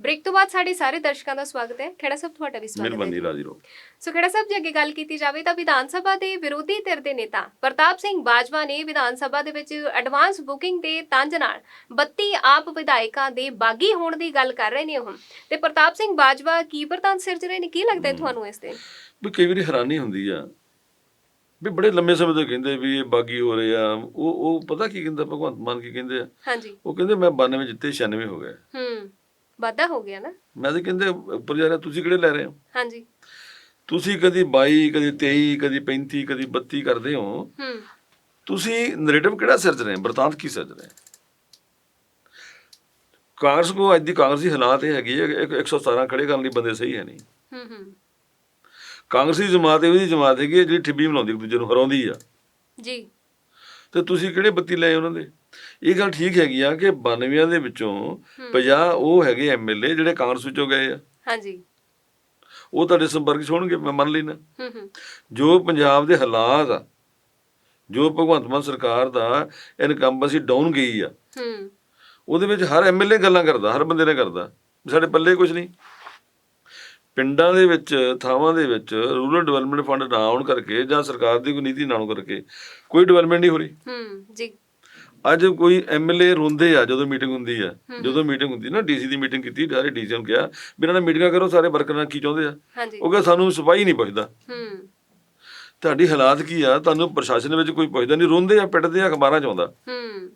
Break ਤੋਂ ਬਾਅਦ ਸਾਡੇ ਸਾਰੇ ਦਰਸ਼ਕਾਂ ਦਾ ਸਵਾਗਤ ਹੈ। ਖੇੜਾ ਸਾਹਿਬ ਤੁਹਾਡਾ ਵੀ ਸਵਾਗਤ ਹੈ। ਮਿਹਰਬਾਨੀ। ਰਾਜੀ ਰਹੋ ਸੋ ਖੇੜਾ ਸਾਹਿਬ ਜੇ ਅੱਗੇ ਗੱਲ ਕੀਤੀ ਜਾਵੇ ਤਾਂ ਵਿਧਾਨ ਸਭਾ ਦੇ ਵਿਰੋਧੀ ਧਿਰ ਦੇ ਨੇਤਾ ਪ੍ਰਤਾਪ ਸਿੰਘ ਬਾਜਵਾ ਨੇ ਵਿਧਾਨ ਸਭਾ ਦੇ ਵਿੱਚ ਐਡਵਾਂਸ ਬੁਕਿੰਗ ਦੇ ਤੰਜ ਨਾਲ 32 ਆਪ ਵਿਧਾਇਕਾਂ ਦੇ ਬਾਗੀ ਹੋਣ ਦੀ ਗੱਲ ਕਰ ਰਹੇ ਨੇ ਉਹ। ਤੇ ਪ੍ਰਤਾਪ ਸਿੰਘ ਬਾਜਵਾ ਕੀ ਪ੍ਰਧਾਨ ਸਿਰਜ ਰਹੇ ਨੇ? ਕੀ ਲੱਗਦਾ ਹੈ ਤੁਹਾਨੂੰ ਇਸ ਤੇ? ਵੀ ਕਈ ਵਾਰੀ ਹੈਰਾਨੀ ਹੁੰਦੀ ਆ ਵੀ ਬੜੇ ਲੰਮੇ ਸਮੇਂ ਤੋਂ ਕਹਿੰਦੇ ਵੀ ਇਹ ਬਾਗੀ ਹੋ ਰਹੇ ਆ। ਉਹ ਉਹ ਪਤਾ ਕੀ ਕਹਿੰਦਾ? ਭਗਵੰਤ ਮਾਨ ਕੀ ਕਹਿੰਦੇ ਆ? ਹਾਂਜੀ। ਉਹ ਕਹਿੰਦੇ ਮੈਂ 92 ਜਿੱਤੇ 96 ਹੋ ਗਏ। ਹੂੰ। ਵਾਧਾ ਹੋ ਗਿਆ ਨਾ। ਮੈਂ ਤਾਂ ਕਹਿੰਦੇ ਉੱਪਰ ਜਾ ਰਿਹਾ ਤੁਸੀਂ ਕਿਹੜੇ ਲੈ ਰਹੇ ਹੋ? ਹਾਂਜੀ। ਤੁਸੀਂ ਕਦੀ 22 ਕਦੀ 23 ਕਦੀ 35 ਕਦੀ 32 ਕਰਦੇ ਹੋ। ਹੂੰ। ਤੁਸੀਂ ਨੈਰੇਟਿਵ ਕਿਹੜਾ ਸਿਰਜ ਰਹੇ ਹੋ? ਬਰਤਾਂਤ ਕੀ ਸਿਰਜ ਰਹੇ ਹੋ? ਕਾਂਗਰਸ ਕੋ ਅੱਜ ਦੀ ਕਾਂਗਰਸ ਹਾਲਾਤ ਇਹ ਹੈਗੀ ਹੈ ਕਿ ਇੱਕ 117 ਖੜੇ ਕਰਨ ਲਈ ਬੰਦੇ ਸਹੀ ਹੈ ਨਹੀਂ। ਹੂੰ ਹੂੰ। ਕਾਂਗਰਸੀ ਜਮਾਤ ਇਹ ਉਹਦੀ ਜਮਾਤ ਹੈਗੀ ਜਿਹੜੀ ਠਿੱਬੀ ਬਣਾਉਂਦੀ ਇੱਕ ਦੂਜੇ ਨੂੰ ਹਰਾਉਂਦੀ ਆ। ਜੀ। ਤੇ ਤੁਸੀਂ ਕਿਹੜੇ ਬੱਤੀ ਲਏ ਉਹਨਾਂ ਦੇ? ਇਹ ਗੱਲ ਠੀਕ ਹੈਗੀ ਆ ਕਿ 92 ਦੇ ਵਿੱਚੋਂ 50 ਉਹ ਹੈਗੇ ਐਮਐਲਏ ਜਿਹੜੇ ਕਾਂਗਰਸ ਵਿੱਚੋਂ ਗਏ ਆ। ਹਾਂਜੀ। ਉਹ ਤੁਹਾਡੇ ਸੰਪਰਕ ਹੋਣਗੇ ਮੈਂ ਮੰਨ ਲੈਣਾ ਜੋ ਪੰਜਾਬ ਦੇ ਹਾਲਾਤ ਆ ਜੋ ਭਗਵੰਤ ਮਾਨ ਸਰਕਾਰ ਦਾ ਇਨਕੰਬੈਂਸੀ ਡਾਊਨ ਗਈ ਆ। ਹੂੰ। ਉਹਦੇ ਵਿੱਚ ਹਰ ਐਮਐਲਏ ਗੱਲਾਂ ਕਰਦਾ ਹਰ ਬੰਦੇ ਨੇ ਕਰਦਾ। ਸਾਡੇ ਪੱਲੇ ਕੁਝ ਨਹੀਂ। ਪਿੰਡਾਂ ਦੇ ਵਿੱਚ ਥਾਵਾਂ ਦੇ ਵਿੱਚ ਰੂਰਲ ਡਿਵੈਲਪਮੈਂਟ ਫੰਡ ਨਾ ਆਉਣ ਕਰਕੇ ਜਾਂ ਸਰਕਾਰ ਦੀ ਕੋਈ ਨੀਤੀ ਨਾ ਆਉਣ ਕਰਕੇ ਕੋਈ ਡਿਵੈਲਪਮੈਂਟ ਨਹੀਂ ਹੋ ਰਹੀ। ਹੂੰ ਜੀ। ਅੱਜ ਕੋਈ ਐਮਐਲਏ ਰੋਂਦੇ ਆ ਜਦੋਂ ਮੀਟਿੰਗ ਹੁੰਦੀ ਆ ਜਦੋਂ ਮੀਟਿੰਗ ਹੁੰਦੀ ਨਾ ਡੀਸੀ ਦੀ ਮੀਟਿੰਗ ਕੀਤੀ ਸਾਰੇ ਡੀਸੀ ਨੂੰ ਕਿਹਾ ਵੀ ਇਹਨਾਂ ਨਾਲ ਮੀਟਿੰਗਾਂ ਕਰੋ ਸਾਰੇ ਵਰਕਰਾਂ ਨਾਲ ਕੀ ਚਾਹੁੰਦੇ ਆ। ਉਹ ਕਹਿੰਦਾ ਸਾਨੂੰ ਸਫ਼ਾਈ ਨਹੀਂ ਪੁੱਛਦਾ। ਹੂੰ। ਤੁਹਾਡੀ ਹਾਲਾਤ ਕੀ ਆ? ਤੁਹਾਨੂੰ ਪ੍ਰਸ਼ਾਸਨ ਵਿੱਚ ਕੋਈ ਪੁੱਛਦਾ ਨਹੀਂ ਰੋਂਦੇ ਆ ਪਿੱਟਦੇ ਆ ਅਖਬਾਰਾਂ ਚ ਆਉਂਦਾ। ਹੂੰ।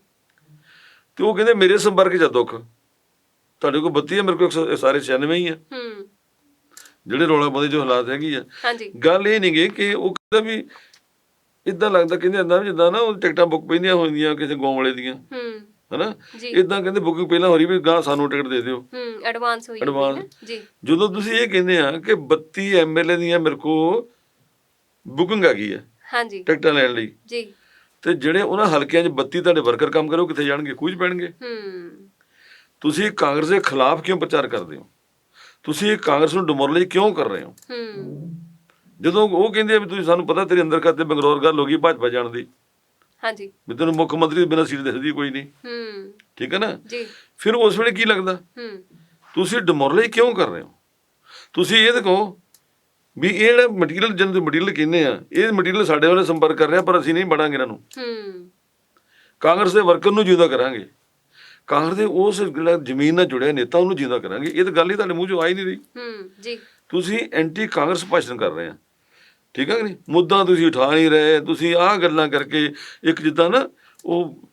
ਤੇ ਉਹ ਕਹਿੰਦੇ ਮੇਰੇ ਸੰਪਰਕ ਚ ਦੁੱਖ। ਤੁਹਾਡੇ ਕੋਲ 32 ਆ ਮੇਰੇ ਕੋਲ ਸਾਰੇ 96 ਹੀ ਆ। ਹੂੰ। ਜਿਹੜੇ ਰੌਲਾ ਪਾਉਂਦੇ ਜੋ ਹਾਲਾਤ ਹੈਗੀ ਆ। ਹਾਂਜੀ। ਗੱਲ ਇਹ ਨਹੀਂਗੇ ਕਿ ਉਹ ਕਹਿੰਦਾ ਵੀ ਇਦਾਂ ਲੱਗਦਾ ਕਹਿੰਦੇ ਅੰਦਾ ਜਿੱਦਾਂ ਨਾ ਉਹ ਟਿਕਟਾਂ ਬੁੱਕ ਪੈਂਦੀਆਂ ਹੁੰਦੀਆਂ ਕਿਸੇ ਗਾਉਂ ਵਾਲੇ ਦੀਆਂ। ਹੂੰ। ਹਨਾ? ਇਦਾਂ ਕਹਿੰਦੇ ਬੁਕਿੰਗ ਪਹਿਲਾਂ ਹੋ ਰਹੀ ਵੀ ਗਾਂ ਸਾਨੂੰ ਟਿਕਟ ਦੇ ਦਿਓ। ਹੂੰ ਐਡਵਾਂਸ ਹੋਈ। ਨਾ। ਜੀ। ਜਦੋਂ ਤੁਸੀਂ ਇਹ ਕਹਿੰਦੇ ਆ ਕਿ 32 ਐਮਐਲਏ ਦੀਆਂ ਮੇਰੇ ਕੋ ਬੁਕਿੰਗ ਆ ਗਈ ਹੈ ਹਾਂਜੀ। ਟਿਕਟਾਂ ਲੈਣ ਲਈ। ਜੀ। ਤੇ ਜਿਹੜੇ ਉਹਨਾਂ ਹਲਕਿਆਂ 'ਚ 32 ਤੁਹਾਡੇ ਵਰਕਰ ਕੰਮ ਕਰੋ ਕਿੱਥੇ ਜਾਣਗੇ? ਕੁਝ ਪੈਣਗੇ। ਹੂੰ। ਤੁਸੀਂ ਕਾਂਗਰਸ ਦੇ ਖਿਲਾਫ ਕਿਉਂ ਪ੍ਰਚਾਰ ਕਰਦੇ ਹੋ? ਤੁਸੀਂ ਕਾਂਗਰਸ ਨੂੰ ਡਿਮੋਰਲਾਈਜ਼ ਕਿਉਂ ਕਰ ਰਹੇ ਹੋ? ਹੂੰ। ਜਦੋਂ ਉਹ ਕਹਿੰਦੇ ਆ ਵੀ ਤੁਸੀਂ ਸਾਨੂੰ ਪਤਾ ਤੇਰੇ ਅੰਦਰ ਖਾਤੇ ਬੰਗਲੌਰ ਗੱਲ ਹੋ ਗਈ ਭਾਜਪਾ ਜਾਣ ਦੀ। ਹਾਂਜੀ। ਵੀ ਤੈਨੂੰ ਮੁੱਖ ਮੰਤਰੀ ਦੇ ਬਿਨਾਂ ਸੀਟ ਦਿਖਦੀ ਕੋਈ ਨਹੀਂ। ਹੂੰ। ਠੀਕ ਹੈ ਨਾ? ਜੀ। ਫਿਰ ਉਸ ਵੇਲੇ ਕੀ ਲੱਗਦਾ? ਹੂੰ। ਤੁਸੀਂ ਡਿਮੋਰਲਾਈਜ਼ ਕਿਉਂ ਕਰ ਰਹੇ ਹੋ? ਤੁਸੀਂ ਇਹ ਦੇਖੋ ਵੀ ਇਹ ਜਿਹੜਾ ਮਟੀਰੀਅਲ ਜਿਹਨੂੰ ਮਟੀਰੀਅਲ ਕਹਿੰਦੇ ਆ ਇਹ ਮਟੀਰੀਅਲ ਸਾਡੇ ਵਾਲੇ ਸੰਪਰਕ ਕਰ ਰਿਹਾ ਪਰ ਅਸੀਂ ਨਹੀਂ ਬੜਾਂਗੇ ਇਹਨਾਂ ਨੂੰ। ਹੂੰ। ਕਾਂਗਰਸ ਦੇ ਵਰਕਰ ਨੂੰ ਜਿਉਂਦਾ ਕਰਾਂਗੇ। ਕਾਂਗਰਸ ਦੇ ਉਸ ਜਿਹੜਾ ਜ਼ਮੀਨ ਨਾਲ ਜੁੜਿਆ ਨੇਤਾ ਉਹਨੂੰ ਜਿਉਂਦਾ ਕਰਾਂਗੇ। ਇਹ ਤਾਂ ਗੱਲ ਹੀ ਤੁਹਾਡੇ ਮੂੰਹ ਚੋਂ ਆ ਹੀ ਨਹੀਂ ਰਹੀ। ਹੂੰ। ਜੀ। ਤੁਸੀਂ ਐਂਟੀ ਕਾਂਗਰਸ ਭਾਸ਼ਣ ਕਰ ਰਹੇ ਆ। ਠੀਕ ਹੈ ਕਿ ਨਹੀਂ? ਮੁੱਦਾ ਤੁਸੀਂ ਉਠਾ ਨਹੀਂ ਰਹੇ ਤੁਸੀਂ ਆਹ ਗੱਲਾਂ ਕਰਕੇ ਇੱਕ ਜਿੱਦਾਂ ਨਾ ਉਹ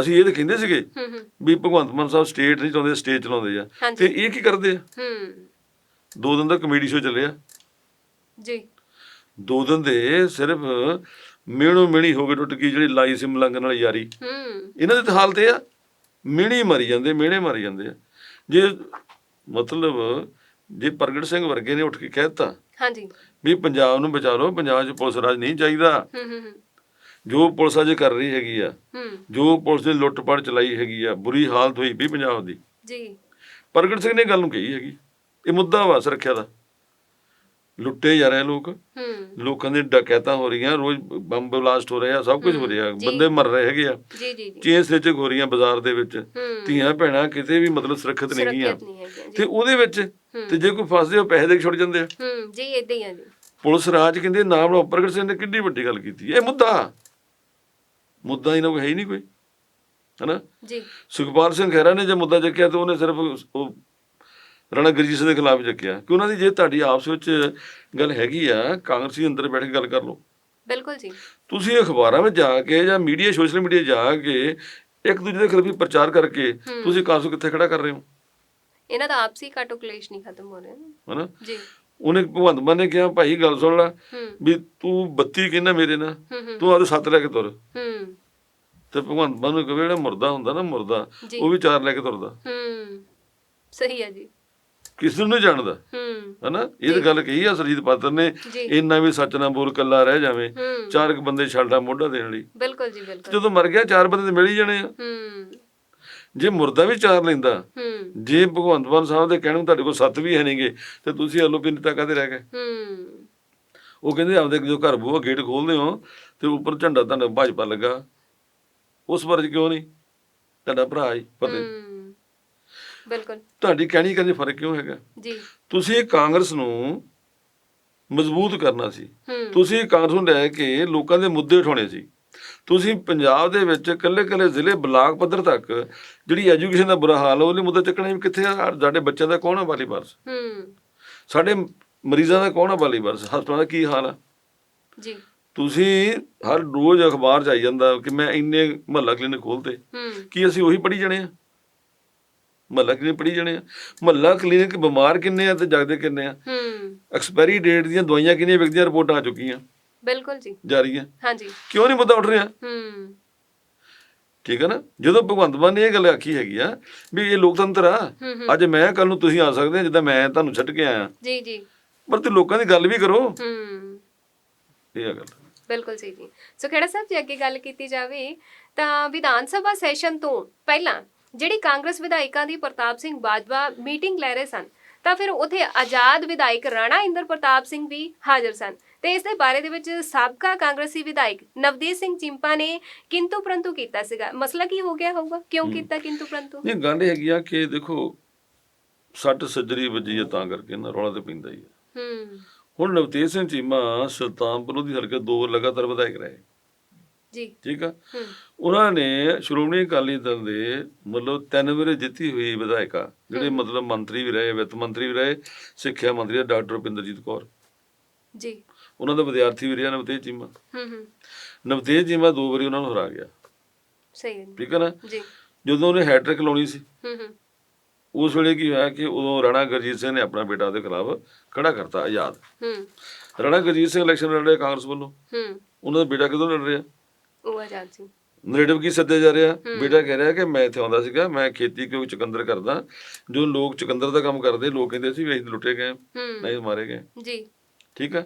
ਅਸੀਂ ਇਹ ਤਾਂ ਕਹਿੰਦੇ ਸੀਗੇ ਵੀ ਭਗਵੰਤ ਮਾਨ ਸਾਹਿਬ ਸਟੇਟ ਨਹੀਂ ਚਾਹੁੰਦੇ ਸਟੇਜ ਚਲਾਉਂਦੇ ਆ। ਤੇ ਇਹ ਕੀ ਕਰਦੇ ਆ? ਹੂੰ। ਦੋ ਦਿਨ ਦਾ ਕਮੇਡੀ ਸ਼ੋਅ ਚੱਲਿਆ। ਜੀ। ਦੋ ਦਿਨ ਦੇ ਸਿਰਫ ਮਿਹਣੋ ਮਿਹਣੀ ਹੋ ਕੇ ਟੁੱਟ ਗਈ ਜਿਹੜੀ ਲਾਈ ਸੀ ਮਲੰਗ ਨਾਲ ਯਾਰੀ। ਹੂੰ। ਇਹਨਾਂ ਦੇ ਤਾਂ ਹਾਲਤ ਇਹ ਆ ਮਿਹਣੀ ਮਾਰੀ ਜਾਂਦੇ ਮਿਹਣੇ ਮਾਰੀ ਜਾਂਦੇ ਆ। ਜੇ ਮਤਲਬ ਜੇ ਪ੍ਰਗਟ ਸਿੰਘ ਵਰਗੇ ਨੇ ਉੱਠ ਕੇ ਕਹਿਤਾ ਹਾਂਜੀ। ਵੀ ਪੰਜਾਬ ਨੂੰ ਬਚਾ ਲਓ ਪੰਜਾਬ 'ਚ ਪੁਲਿਸ ਰਾਜ ਨਹੀਂ ਚਾਹੀਦਾ। ਹੂੰ ਹੂੰ ਹੂੰ। ਜੋ ਪੁਲਿਸ ਅਜੇ ਕਰ ਰਹੀ ਹੈਗੀ ਆ ਜੋ ਪੁਲਿਸ ਨੇ ਲੁੱਟ-ਪਾਟ ਚਲਾਈ ਹੈਗੀ ਆ ਬੁਰੀ ਹਾਲਤ ਹੋਈ ਵੀ ਪੰਜਾਬ ਦੀ। ਜੀ। ਪ੍ਰਗਟ ਸਿੰਘ ਨੇ ਗੱਲ ਨੂੰ ਕਹੀ ਹੈਗੀ ਇਹ ਮੁੱਦਾ ਵਾ ਸੁਰੱਖਿਆ ਦਾ। ਲੁੱਟੇ ਜਾ ਰਹੇ ਲੋਕ। ਹੂੰ। ਲੋਕਾਂ ਦੇ ਡਕੈਤਾਂ ਹੋ ਰਹੀਆਂ ਰੋਜ਼ ਬੰਬ ਬਲਾਸਟ ਹੋ ਰਿਹਾ ਸਭ ਕੁਝ ਹੋ ਰਿਹਾ। ਬੰਦੇ ਮਰ ਰਹੇ ਹੈਗੇ ਆ। ਜੀ ਜੀ ਜੀ। ਚੇਨ ਸਨਿਚਕ ਹੋ ਰਹੀਆਂ ਬਾਜ਼ਾਰ ਦੇ ਵਿੱਚ ਧੀਆਂ ਭੈਣਾਂ ਕਿਤੇ ਵੀ ਮਤਲਬ ਸੁਰੱਖਿਅਤ ਨਹੀਂ ਹੈਗੀਆਂ। ਤੇ ਉਹਦੇ ਵਿੱਚ ਤੇ ਜੇ ਕੋਈ ਫਸਦੇ ਹੋ ਪੈਸੇ ਦੇ ਛੁੱਟ ਜਾਂਦੇ ਆ। ਹੂੰ ਜੀ ਇਦਾਂ ਹੀ ਆ ਜੀ। ਪੁਲਿਸ ਰਾਜ ਕਹਿੰਦੇ ਨਾਮ ਪ੍ਰਗਟ ਸਿੰਘ ਨੇ ਕਿੰਨੀ ਵੱਡੀ ਗੱਲ ਕੀਤੀ। ਇਹ ਮੁੱਦਾ। ਮੁੱਦਾ ਇਹਨਾਂ ਕੋਲ ਹੈ ਹੀ ਨਹੀਂ ਕੋਈ। ਹਨਾ? ਜੀ। ਸੁਖਪਾਲ ਸਿੰਘ ਖਹਿਰਾ ਨੇ ਜੇ ਮੁੱਦਾ ਚੱਕਿਆ ਤੇ ਉਹਨੇ ਸਿਰਫ ਉਹ ਰਾਣਾ ਗੁਰਜੀਤ ਸਿੰਘ ਦੇ ਖਿਲਾਫ ਚੱਕਿਆ ਕਿ ਉਹਨਾਂ ਦੀ ਜੇ ਤੁਹਾਡੀ ਆਪਸ ਵਿੱਚ ਗੱਲ ਹੈਗੀ ਆ ਕਾਂਗਰਸੀ ਅੰਦਰ ਬੈਠ ਕੇ ਗੱਲ ਕਰ ਲਓ। ਬਿਲਕੁਲ ਜੀ। ਤੁਸੀਂ ਅਖਬਾਰਾਂ ਵਿੱਚ ਜਾ ਕੇ ਜਾਂ ਮੀਡੀਆ ਸੋਸ਼ਲ ਮੀਡੀਆ ਜਾ ਕੇ ਇੱਕ ਦੂਜੇ ਦੇ ਖਿਲਾਫ ਪ੍ਰਚਾਰ ਕਰਕੇ ਤੁਸੀਂ ਕਾਂਗਰਸ ਕਿੱਥੇ ਖੜਾ ਕਰ ਰਹੇ ਹੋ? ਇਹਨਾਂ ਦਾ ਆਪਸੀ ਕਾਟੋ ਕਲੇਸ਼ ਨਹੀਂ ਖਤਮ ਹੋ ਰਿਹਾ। ਹਨਾ? ਜੀ। ਉਹਨੇ ਭਗਵੰਤ ਮਾਨ ਨੇ ਕਿਹਾ ਭਾਈ ਗੱਲ ਸੁਣ ਲੈ ਵੀ ਤੂੰ 32 ਕਹਿੰਦਾ ਮੇਰੇ ਨਾਲ ਤੂੰ ਆਦੇ ਸੱਤ ਲੈ ਕੇ ਤੁਰ। ਹੂੰ। ਤੇ ਭਗਵੰਤ ਮਾਨ ਨੂੰ ਕਹੇ ਜਿਹੜਾ ਮੁਰਦਾ ਹੁੰਦਾ ਨਾ ਮੁਰਦਾ। ਉਹ ਵੀ ਚਾਰ ਲੈ ਕੇ ਤੁਰਦਾ। ਹੂੰ। ਸਹੀ ਹੈ ਜੀ। ਕਿਸ ਨੂੰ ਨਹੀਂ ਜਾਣਦਾ। ਹਨਾ? ਇਹ ਤਾਂ ਗੱਲ ਕਹੀ ਆ ਸਰਜੀਤ ਪਾਤਰ ਨੇ। ਇੰਨਾ ਵੀ ਸੱਚ ਨਾ ਬੋਲ ਕੱਲਾ ਰਹਿ ਜਾਵੇ। ਚਾਰ ਕੁ ਬੰਦੇ ਛੱਡਦਾ ਮੋਢਾ ਦੇਣ ਲਈ। ਬਿਲਕੁਲ ਜੀ ਬਿਲਕੁਲ। ਜਦੋਂ ਮਰ ਗਿਆ ਚਾਰ ਬੰਦੇ ਤੇ ਮਿਲ ਹੀ ਜਾਣੇ ਆ। ਜੇ ਮੁਰਦਾ ਵੀ ਚਾਰ ਲੈਂਦਾ ਜੇ ਭਗਵੰਤ ਮਾਨ ਸਾਹਿਬ ਦੇ ਕਹਿਣ ਨੂੰ ਤੁਹਾਡੇ ਕੋਲ ਸੱਤ ਵੀ ਹੈ ਨਹੀਂਗੇ ਤੇ ਤੁਸੀਂ ਆਲੂ ਪਿੰਨਤਾ ਕਾਦੇ ਰਹਿ ਗਏ? ਉਹ ਕਹਿੰਦੇ ਆਪਦੇ ਜੋ ਘਰ ਬੂਹਾ ਗੇਟ ਖੋਲਦੇ ਹੋ ਤੇ ਉੱਪਰ ਝੰਡਾ ਤੁਹਾਡਾ ਭਾਜਪਾ ਲੱਗਾ। ਉਸ ਵਰਜ ਕਿਉਂ ਨਹੀਂ? ਤੁਹਾਡਾ ਭਰਾ ਹੀ। ਹੂੰ। ਬਿਲਕੁਲ। ਤੁਹਾਡੀ ਕਹਿਣੀ ਕਰਨ 'ਚ ਫ਼ਰਕ ਕਿਉਂ ਹੈਗਾ? ਜੀ। ਤੁਸੀਂ ਕਾਂਗਰਸ ਨੂੰ ਮਜ਼ਬੂਤ ਕਰਨਾ ਸੀ। ਤੁਸੀਂ ਕਾਂਗਰਸ ਨੂੰ ਲੈ ਕੇ ਲੋਕਾਂ ਦੇ ਮੁੱਦੇ ਉਠਾਉਣੇ ਸੀ। ਤੁਸੀਂ ਪੰਜਾਬ ਦੇ ਵਿੱਚ ਕੱਲੇ ਕੱਲੇ ਜ਼ਿਲ੍ਹੇ ਬਲਾਕ ਪੱਧਰ ਤੱਕ ਜਿਹੜੀ ਐਜੂਕੇਸ਼ਨ ਦਾ ਬੁਰਾ ਹਾਲ ਹੈ ਉਹਦੇ ਮੁੱਦਾ ਚੱਕਣਾ ਕਿੱਥੇ ਆ? ਸਾਡੇ ਬੱਚਿਆਂ ਦਾ ਕੌਣ ਆ ਵਾਲੀ ਬਾਰਸ ਹੂੰ। ਸਾਡੇ ਮਰੀਜ਼ਾਂ ਦਾ ਕੌਣ ਆ ਵਾਲੀ ਬਾਰਸ ਹਸਪਤਾਲਾਂ ਦਾ ਕੀ ਹਾਲ ਆ? ਜੀ। ਤੁਸੀਂ ਹਰ ਰੋਜ਼ ਅਖਬਾਰ 'ਚ ਆਈ ਜਾਂਦਾ ਕਿ ਮੈਂ ਇੰਨੇ ਮਹੱਲਾ ਕਲੀਨਿਕ ਖੋਲਤੇ। ਹੂੰ। ਕੀ ਅਸੀਂ ਉਹੀ ਪੜੀ ਜਾਣੇ ਆ? ਮਹੱਲਾ ਕਲੀਨਿਕ ਪੜੀ ਜਾਣੇ ਆ। ਮਹੱਲਾ ਕਲੀਨਿਕ ਬਿਮਾਰ ਕਿੰਨੇ ਆ ਤੇ ਜਗਦੇ ਕਿੰਨੇ ਆ? ਹੂੰ। ਐਕਸਪਾਇਰੀ ਡੇਟ ਦੀਆਂ ਦਵਾਈਆਂ ਕਿੰਨੀਆਂ ਵਿਕਦੀਆਂ ਰਿਪੋਰਟਾਂ ਆ ਚੁੱਕੀਆਂ। ਬਿਲਕੁਲ ਜੀ। ਜਾਰੀਆਂ ਹਾਂਜੀ। ਕਿਉਂ ਨਹੀਂ ਮੁੱਦਾ ਉੱਠ ਰਿਹਾ? ਹੂੰ। ਠੀਕ ਹੈ ਨਾ? ਜਦੋਂ ਭਗਵੰਤ ਮਾਨ ਨੇ ਇਹ ਗੱਲ ਆਖੀ ਹੈਗੀ ਆ ਵੀ ਇਹ ਲੋਕਤੰਤਰ ਆ ਹੂੰ ਹੂੰ। ਅੱਜ ਮੈਂ ਕੱਲ ਨੂੰ ਤੁਸੀਂ ਆ ਸਕਦੇ ਆ ਜਿੱਦਾਂ ਮੈਂ ਤੁਹਾਨੂੰ ਛੱਡ ਕੇ ਆਇਆ। ਜੀ ਜੀ। ਪਰ ਤੇ ਲੋਕਾਂ ਦੀ ਗੱਲ ਵੀ ਕਰੋ। ਹੂੰ। ਇਹ ਆ ਗੱਲ। ਬਿਲਕੁਲ ਸਹੀ ਜੀ। ਸੋ ਖੇੜਾ ਸਾਹਿਬ ਜੇ ਅੱਗੇ ਗੱਲ ਕੀਤੀ ਜਾਵੇ ਤਾਂ ਵਿਧਾਨ ਸਭਾ ਸੈਸ਼ਨ ਤੋਂ ਪਹਿਲਾਂ ਜਿਹੜੀ ਕਾਂਗਰਸ ਵਿਧਾਇਕਾਂ ਦੀ ਪ੍ਰਤਾਪ ਸਿੰਘ ਬਾਜਵਾ ਮੀਟਿੰਗ ਲੈ ਰਹੇ ਸਨ ਤਾਂ ਫਿਰ ਉਥੇ ਆਜ਼ਾਦ ਵਿਧਾਇਕ ਰਾਣਾ ਇੰਦਰ ਪ੍ਰਤਾਪ ਸਿੰਘ ਵੀ ਹਾਜ਼ਰ ਸਨ। ਤੇ ਇਸ ਦੇ ਬਾਰੇ ਦੇ ਵਿੱਚ ਸਾਬਕਾ ਕਾਂਗਰਸੀ ਵਿਧਾਇਕ ਨਵਦੀਪ ਸਿੰਘ ਚਿੰਪਾ ਨੇ ਕਿੰਤੂ ਪ੍ਰੰਤੂ ਕੀਤਾ ਸੀਗਾ। ਮਸਲਾ ਕੀ ਹੋ ਗਿਆ ਹੋਊਗਾ? ਕਿਉਂ ਕੀਤਾ ਕਿੰਤੂ ਪ੍ਰੰਤੂ? ਨਹੀਂ ਗੱਲ ਇਹ ਹੈਗੀ ਆ ਕਿ ਦੇਖੋ ਸੱਟ ਸੱਜਰੀ ਵੱਜੀ ਆ ਤਾਂ ਕਰਕੇ ਨਾ ਰੌਲਾ ਤੇ ਪੈਂਦਾ ਹੀ ਆ। ਹੂੰ। ਹੁਣ ਨਵਤੇਜ ਸਿੰਘ ਚੀਮਾ ਸੁਲਤਾਨਪੁਰ ਦੀ ਹਲਕੇ ਦੋ ਲਗਾਤਾਰ ਵਿਧਾਇਕ ਰਹੇ। ਜੀ। ਠੀਕ ਆ? ਉਹਨਾਂ ਨੇ ਸ਼੍ਰੋਮਣੀ ਅਕਾਲੀ ਦਲ ਦੇ ਮਤਲਬ ਤਿੰਨ ਵਾਰੇ ਜਿੱਤੀ ਹੋਈ ਵਿਧਾਇਕਾ ਜਿਹੜੇ ਮਤਲਬ ਮੰਤਰੀ ਵੀ ਰਹੇ ਵਿੱਤ ਮੰਤਰੀ ਵੀ ਰਹੇ ਸਿੱਖਿਆ ਮੰਤਰੀ ਡਾਕਟਰ ਰੁਪਿੰਦਰਜੀਤ ਕੌਰ। ਜੀ। ਉਹਨਾਂ ਦਾ ਵਿਦਿਆਰਥੀ ਵੀ ਰਿਹਾ ਨਵਤੇਜ ਚੀਮਾ। ਹੂੰ ਹੂੰ। ਨਵਤੇਜ ਚੀਮਾ ਦੋ ਵਾਰੀ ਉਹਨਾਂ ਨੂੰ ਹਰਾ ਗਿਆ। ਸਹੀ ਹੈ। ਠੀਕ ਹੈ ਨਾ? ਜੀ। ਜਦੋਂ ਉਹਨੇ ਹੈਟ੍ਰਿਕ ਲਾਉਣੀ ਸੀ। ਹੂੰ ਹੂੰ। ਉਸ ਵੇਲੇ ਕੀ ਹੋਇਆ ਕਿ ਉਦੋਂ ਰਾਣਾ ਗੁਰਜੀਤ ਸਿੰਘ ਨੇ ਆਪਣਾ ਬੇਟਾ ਉਹਦੇ ਖਿਲਾਫ ਖੜਾ ਕਰਤਾ ਆਜ਼ਾਦ। ਹੂੰ। ਰਾਣਾ ਗੁਰਜੀਤ ਸਿੰਘ ਇਲੈਕਸ਼ਨ ਲੜ ਰਿਹਾ ਕਾਂਗਰਸ ਵੱਲੋਂ। ਹੂੰ। ਉਹਨਾਂ ਦਾ ਬੇਟਾ ਕਿਦੋਂ ਲੜ ਰਿਹਾ? ਉਹ ਆਜ਼ਾਦ ਸਿੰਘ ਨਰੇਟਿਵ ਕੀ ਸੱਦਿਆ ਜਾ ਰਿਹਾ? ਬੇਟਾ ਕਹਿ ਰਿਹਾ ਕਿ ਮੈਂ ਇੱਥੇ ਆਉਂਦਾ ਸੀਗਾ ਮੈਂ ਖੇਤੀ ਕਿਉਂ ਚੁਕੰਦਰ ਕਰਦਾ। ਜੋ ਲੋਕ ਚੁਕੰਦਰ ਦਾ ਕੰਮ ਕਰਦੇ ਲੋਕ ਕਹਿੰਦੇ ਸੀ ਵੀ ਅਸੀਂ ਲੁੱਟੇ ਗਏ ਨਹੀਂ ਮਾਰੇ ਗਏ। ਜੀ। ਠੀਕ ਆ?